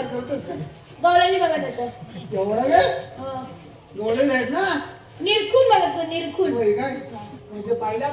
ठेवतोस का गवळणी बघत होतो एवढा वेळ हो. डोळे आहेत ना? निरखून बघत होतो निरखून. होय काय? म्हणजे पाहिल्या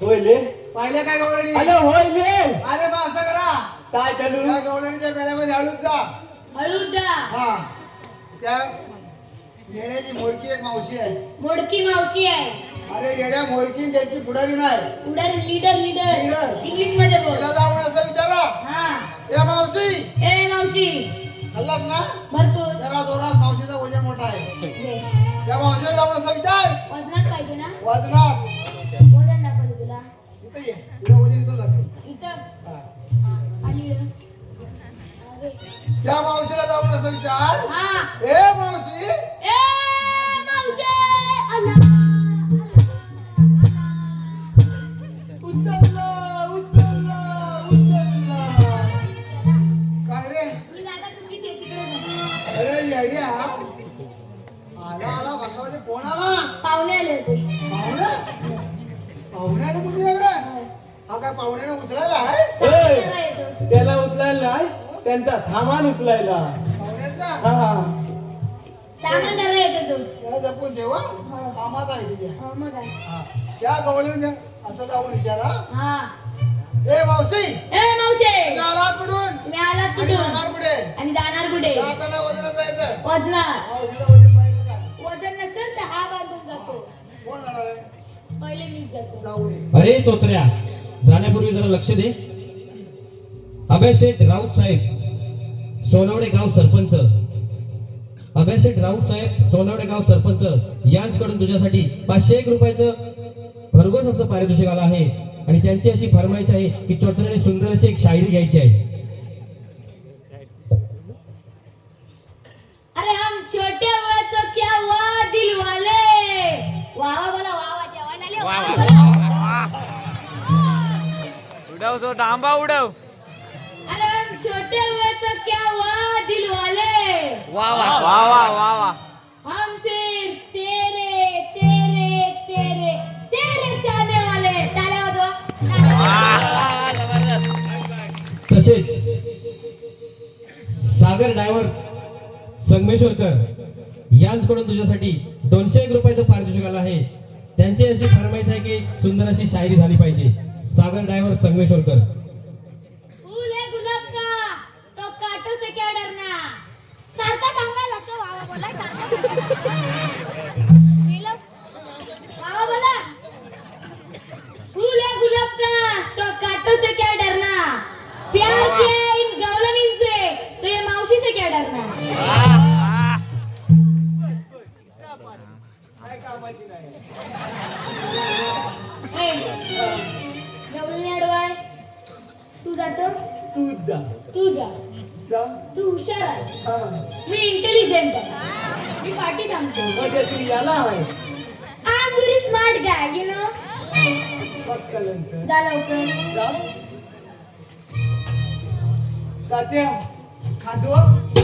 होय ले. पाहिल्या काय गवळणी अरे होय ले. अरे बा असं करा. काय चालू? त्या गवळणीच्या मेळ्यामध्ये हळूच जा. हळू जा. हा. त्या एक मावशी आहे. मोडकी मावशी आहे. अरे येड्या मोडकी त्यांची पुढारी नाही. उडर लीडर लीडर Leader. इंग्लिशमध्ये बोल. तिला जाऊन असं विचारा ए मावशी. ए मावशी. हल्लाच ना? भरपूर. जरा जोरात मावशीचं वजन मोठा आहे. त्या मावशीला जाऊन असं विचार. वजनात पाहिजे ना? वजनात. वजन दाखवलं तुला. इथं ये. तुला वजन इथं जाते इथं? हा. त्या मावशीला जाऊन असं विचार. हा. ए मावशी. ए! पाहुण्याने एवढं? हा काय पाहुण्याने उचलायला आहे. त्याला उचलायला नाही त्यांचा थामान उचलायला. पाहुण्याचा? हा सामान धरायला येतो तो. त्याला जपून ठेवा कामात आहे तिथे. हो मग काय हा. त्या असं जाऊन विचारा. हा. ए मावशी! ए मावशे! तुम्ही आलात कुठून? तुम्ही आलात आणि कुठून? जाणार कुठे? आणि जाणार कुठे? जाताना वजन जायचं. मावशीला वजन पाहिजे का? वजन नसेल तर हा बांधून जातो. कोण जाणार आहे? अरे चोचऱ्या जाण्यापूर्वी जरा लक्ष दे. अभयशेठ राऊत साहेब सोनवडे गाव सरपंच. अभयशेठ राऊत साहेब सोनवडे गाव सरपंच. यांच्याकडून तुझ्यासाठी पाचशे एक रुपयाचं भरघोस असं पारितोषिक आलं आहे. आणि त्यांची अशी फरमाईश आहे की चोचऱ्याने सुंदर अशी एक शायरी घ्यायची आहे. अरे हम छोटे हुए तो क्या हुआ दिल वाले वावा बोला उडव तो डांबा उडव. अरे हम छोटे हुए तो क्या हुआ दिल वाले वा वा. वा वा वा वा. हम सिर्फ तेरे तेरे तेरे तेरे चाहने वाले। टाळ्या वाजवा वाजवा. तसेच सागर ड्रायव्हर संगमेश्वरकर यांच्याकडून तुझ्यासाठी दोनशे एक रुपयाचं पारितोषिक आलं आहे. त्यांची अशी फरमाईश आहे की सुंदर अशी शायरी झाली पाहिजे. सागर ड्रायव्हर संगमेश्वरकर. तात्या खातो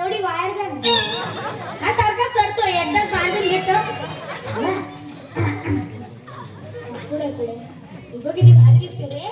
एवढी वायर जा हा सारखा सरतोय एकदाच बांधून घेतो पुढे पुढे ही बघ किती भारी दिसते रे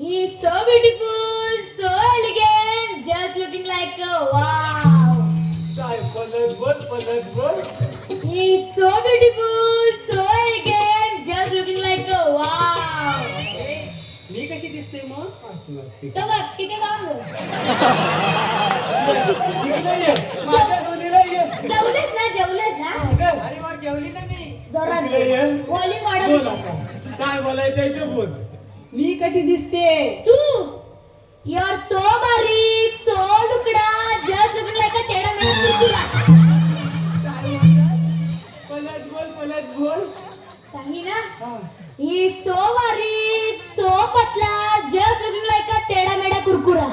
He is so beautiful, so elegant, just looking like काय पलट पलट बोल आता. काय बोलायचं आहे ते बोल. मी कशी दिसते? तू. यू आर सो बारीक सो लुकडा जस्ट लुकिंग लाईक अ टेढ़ा मेढ़ा कुरकुरा पलट बोल पलट बोल. सांगी ना. हा. ही so बारीक सो पतला. जस्ट लुकिंग लाईक अ टेढ़ा मेढ़ा कुरकुरा?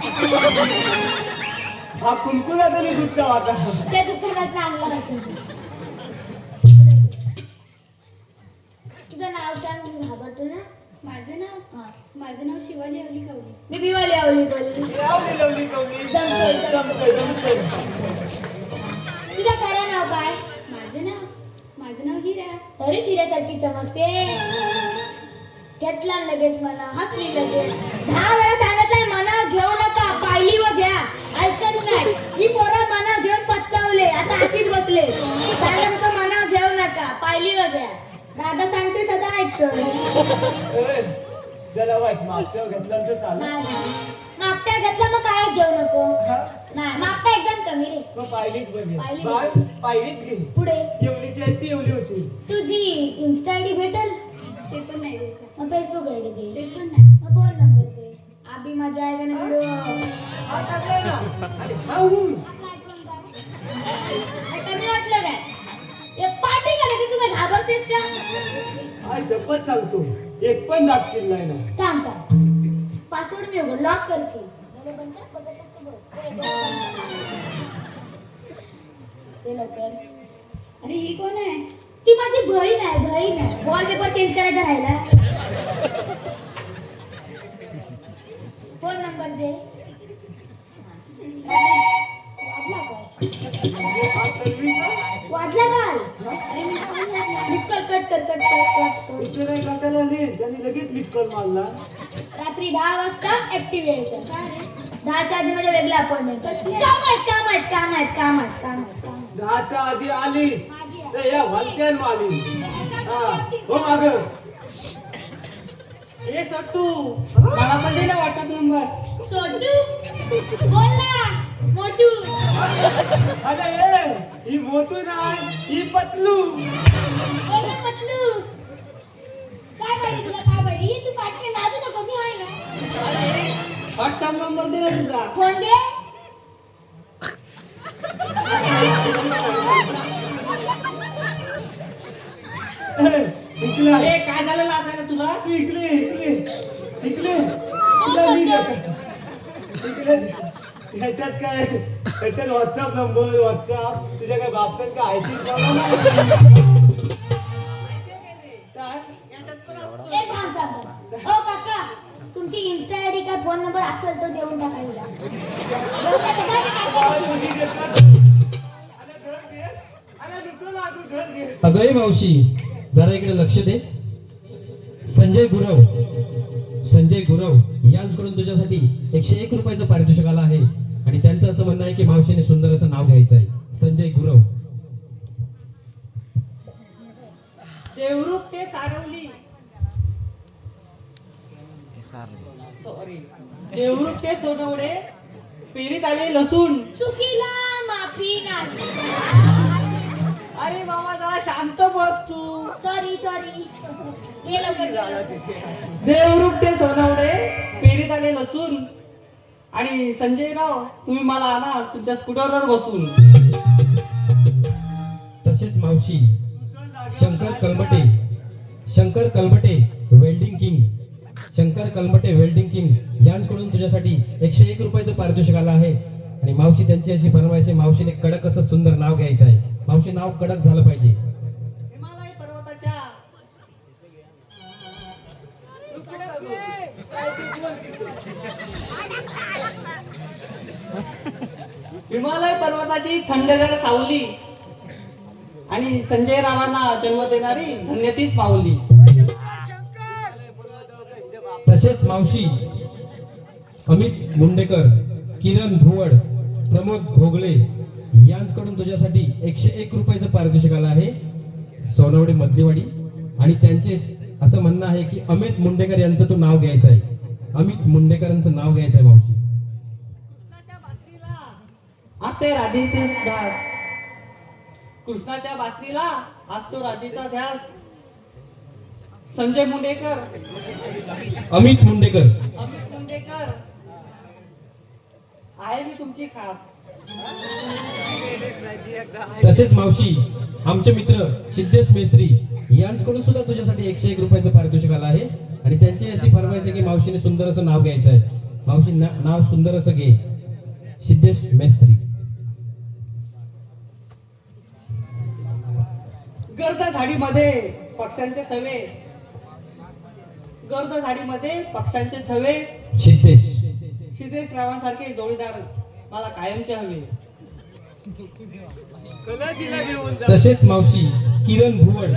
हा कुणकुला तरी दुसरा वाटा त्या दुकानात आणला होता माझं नाव माझं नाव शिवाली अवली कवली. मी भिवाली अवली कवली. लावली लवली कवली. जमतोय, जमतोय जमतोय. तुझं खरं नाव काय? माझं नाव? माझं नाव हिरा. तरीच हिऱ्यासारखी चमकते. घेतला लगेच मला हसली लगेच. दहा वेळा सांगितलंय मना घेऊ नका पाहिली व घ्या. ऐकत नाही ही पोरं मना घेऊन पचकावले आता अशीच बसले. सांगत मना घेऊ नका पाहिली व घ्या. दादा सांगते सदा ऐकतो जरा वाईट घेतलं तर मागच्या घेतला मग काय घेऊ नको? नाही मागता एकदम कमी रे. मग पाहिलीच बघे पाहिली बाय पाहिलीच घे पुढे? एवढीची आहे ती एवढी होती. तुझी इन्स्टा आयडी भेटल? ते पण नाही देत. मग फेसबुक आयडी दे. ते पण नाही. मग फोन नंबर दे. अभी मजा आएगा ना वीडियो हा? टाकलाय ना. अरे, हा, हु. कमी वाटलं काय? एक पार्टी करा की तुम्ही घाबरतेस का? हा सांगतो एक पण दाखतील नाही ना. थांब थांब. पासवर्ड मी उघड लॉक करशील. ते लवकर. अरे ही कोण आहे? ती माझी बहीण आहे बहीण आहे. वॉलपेपर चेंज करायचा राहिला. फोन नंबर दे. वाजला काल हा सर्विस ना? मिस कॉल कट कर कट कर नाही कशाला लिहिल त्यांनी लगेच मिस कॉल मारला. रात्री दहा वाजता ऍक्टिव्ह यायचं. दहाच्या आधी माझ्या वेगळा अपॉइंटमेंट काम आहेत काम आहेत काम. दहाच्या आधी आली. आहे. तर या वाक्यान आली. हा हो माग. ए सट्टू. मला पण दे ना व्हॉट्सअप नंबर. सोटू बोल ना. मोटू. अरे ए, ही मोतू नाही ही पतलू. बोल ना पतलू. काय तुला तू लाजू नको मी आहे ना. व्हॉट्सअप नंबर दे ना तुझा. फोन दे. इकडे. ए काय झालं लाजायला तुला? इकडे इकडे. इकडे. हो, मी. इकडे ह्याच्यात काय? ह्याच्यात व्हॉट्सअप नंबर व्हॉट्सअप. तुझ्या काय बापच्यात काय आयची इन्स्टा आयडी काय फोन नंबर असेल तो देऊन टाकायला. अगय मावशी जरा इकडे लक्ष दे. संजय गुरव संजय गुरव यांच्याकडून तुझ्यासाठी एकशे एक रुपयाचं पारितोषिक आलं आहे. आणि त्यांचं असं म्हणणं आहे की मावशीने सुंदर असं नाव घ्यायचं आहे संजय गुरव. देवरूप ते सारवली. सॉरी देवरूप ते सोनवडे पेरीत आले लसूण. चुकीला माफी नाही. अरे मामा जरा शांत बस तू. सॉरी सॉरी ये लवकर देवरूप ते सोनवडे पेरीत आले लसूण. आणि संजय राव तुम्ही मला आणा तुमच्या स्कूटरवर बसून. मावशी शंकर कलमटे शंकर कलमटे कलमटे वेल्डिंग किंग यांच्याकडून तुझ्यासाठी एकशे एक रुपयाचं पारितोषिक आलं आहे. आणि मावशी त्यांची अशी फरमाईश मावशीने कडक असं सुंदर नाव घ्यायचं आहे. मावशी नाव कडक झालं पाहिजे. हिमालय पर्वताची थंडगर सावली आणि संजय रावांना जन्म देणारी धन्यतीच पावली तसेच मावशी अमित मुंडेकर किरण भुवड प्रमोद भोगले यांच्याकडून तुझ्यासाठी एकशे एक रुपयाचं पारितोषिक आलं आहे. सोनवडे मधलीवाडी. आणि त्यांचे असं म्हणणं आहे की अमित मुंडेकर यांचं तू नाव घ्यायचं आहे. अमित मुंडेकरांचं नाव घ्यायचं आहे मावशी. कृष्णाच्या बासरीला. आज ते राधेचे ध्यास. कृष्णाच्या बासरीला. आज तो राधेचा ध्यास. संजय मुंडेकर. अमित मुंडेकर. अमित मुंडेकर. आहे मी तुमची खास. तसेच मावशी आमचे मित्र सिद्धेश मेस्त्री यांच्याकडून सुद्धा तुझ्यासाठी एकशे एक रुपयाचं पारितोषिक आलं आहे आणि त्यांची अशी फरमाईश आहे की मावशीने सुंदर असं नाव घ्यायचं आहे. मावशी ना- नाव सुंदर असं घे. सिद्धेश मेस्त्री. गर्द झाडीमध्ये पक्ष्यांचे थवे गर्द झाडीमध्ये पक्ष्यांचे थवे. सिद्धेश. सिद्धेश रावांसारखे जोडीदार मला कायमचे हवे. तसेच मावशी किरण भुवड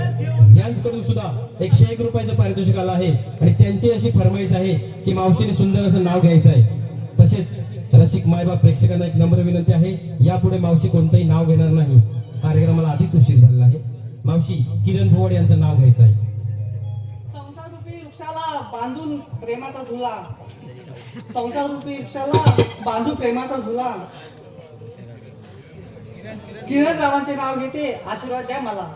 यांच्याकडून सुद्धा एकशे एक रुपयाचं पारितोषिक आलं आहे. आणि त्यांची अशी फरमाईश आहे की मावशीने सुंदर असं नाव घ्यायचं आहे. तसेच रसिक मायबाप प्रेक्षकांना एक नम्र विनंती आहे यापुढे मावशी कोणतंही नाव घेणार नाही. कार्यक्रमाला आधीच उशीर झालेला आहे. मावशी किरण भुवड यांचं नाव घ्यायचं आहे. बांधून प्रेमाचा झुला. संसार रूपी वृक्षाला बांधू प्रेमाचा झुला. किरण रावांचे नाव घेते आशीर्वाद द्या मला.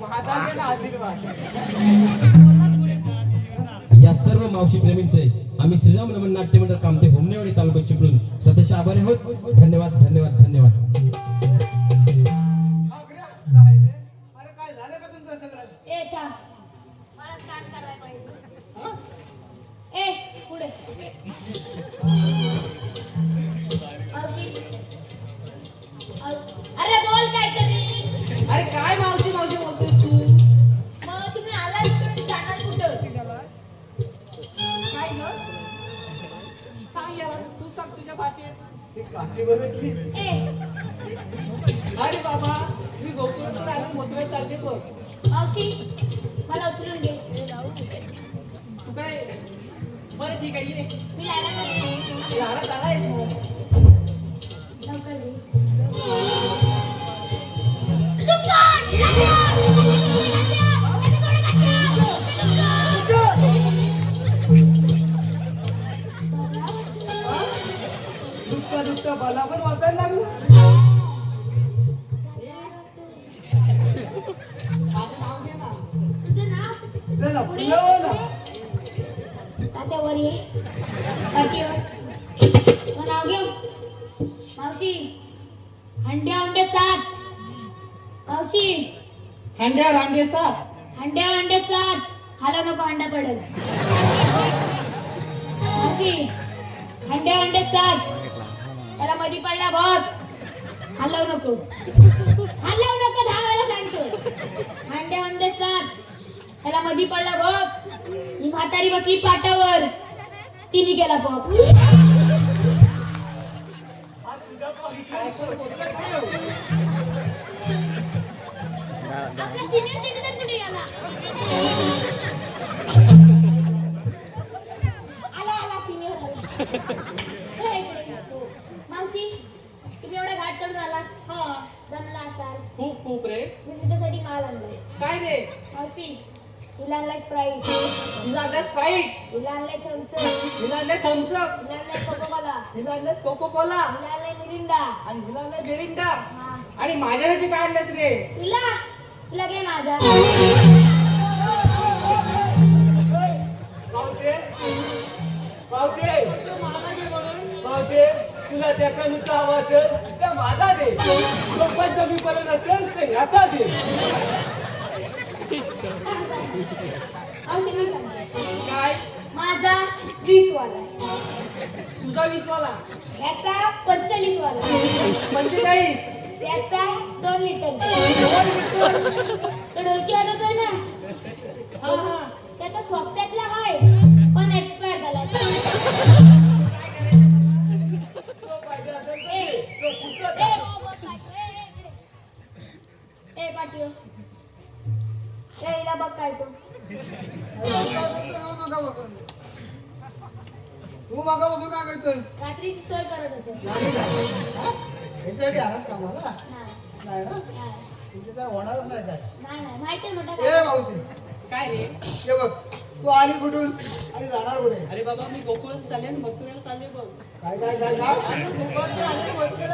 आशीर्वाद या सर्व मावशी प्रेमींचे आम्ही श्रीराम रमण नाट्य मंडळ कामते होमनेवाडी तालुका चिपळून सतेश आभारी आहोत. धन्यवाद धन्यवाद धन्यवाद. अरे बोल काहीतरी. अरे काय मावशी तू? मग तुम्ही आला इकडे जाणार कुठं? काय ग? सांग याला तू सांग तुझ्या भाषेत बघितली अरे बाबा मी गोकुळातून आलो मोठे चालले बघ. मावशी मला उचलून बरं ठीक आहे ये. मी लायला करते लहानात आलाय लवकर घे सुकाट! दुःख दुःख मला पण वाचायला लागलं माझं नाव घे ना. तुझं नाव? चला ना तात्यावर ये पाठीवर नाव घेऊ मावशी. हंड्या हंडे सात. मावशी. हंड्या रांडे सा हंड्या हंडे सात. हाला नको अंडा पडल. मावशी. हंड्या हंडे सात. त्याला मधी पडला बघ. हलवू नको. हलवू नको दहा वेळा सांगतो. हंड्या हंडे सात. त्याला मधी पडला बघ. ही म्हातारी बसली पाटावर. तिने गेला बघ आला आला सिनियर मावशी तुम्ही एवढा घाट चढून आला हा. जमला असाल. खूप खूप रे. मी तुझ्यासाठी माल आणलाय. काय रे? मावशी तुला आणलाय स्प्राईट तुला आणलाय थम्सअप आणलं थम्सअप तुला आणलाय कोको कोला हिला आणलं कोको कोला तुला आणलाय मिरिंडा आणि हिला आणलं बेरिंडा हा आणि माझ्यासाठी काय आणलंस रे तुला तुला काय माझा पावते पावते पावते तुला त्याचा नुसता हवा असेल तर माझा दे लोकांचा मी परत असेल तर ह्याचा दे. काय? माझा वीस वाला तुझा वीस वाला याचा पंचेचाळीस वाला. पंचेचाळीस? त्याचा दोन लिटर. ढोलकी वाजवतोय ना?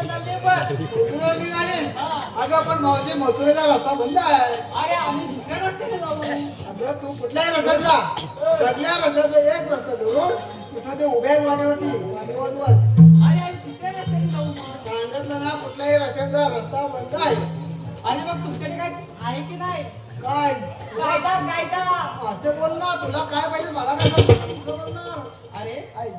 मथुरा निघाले. अगं पण मावशी मथुरेचा रस्ता बंद आहे. अरे आम्ही दुसऱ्या रस्त्याने जाऊ. अगं तू कुठल्याही रस्त्यात जा. कुठल्या रस्त्याचा एक रस्ता धरून तिथं ते उभ्या वाटेवरती. अरे आम्ही दुसऱ्या रस्त्याने जाऊ. सांगितलं ना कुठल्याही रस्त्याचा रस्ता बंद आहे. अरे मग तुमच्याकडे काय आहे की नाही? काय? कायदा कायदा असं बोल ना तुला काय पाहिजे मला काय पाहिजे असं बोल ना. अरे? ऐक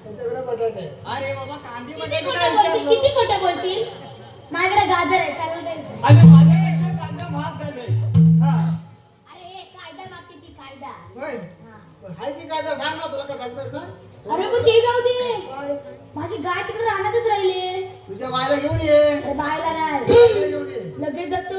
अरे बाबा कांदे किती बटाटे खोटं काय बोलशील विचारलं? किती खोटं बोलशील माझ्याकडे गाजर आहे चालेल द्यायचं अरे माझ्या इथे कांदा महाग झाले हा अरे ए, कायदा मागते ती कायदा होय हा. हाय की काय तर सांग ना तुला काय सांगता येत नाही? अरे मग ते जाऊ दे? माझी गाय तिकडे राहण्यातच राहिली तुझ्या बायला घेऊन ये अरे बायला नाही लगेच जातो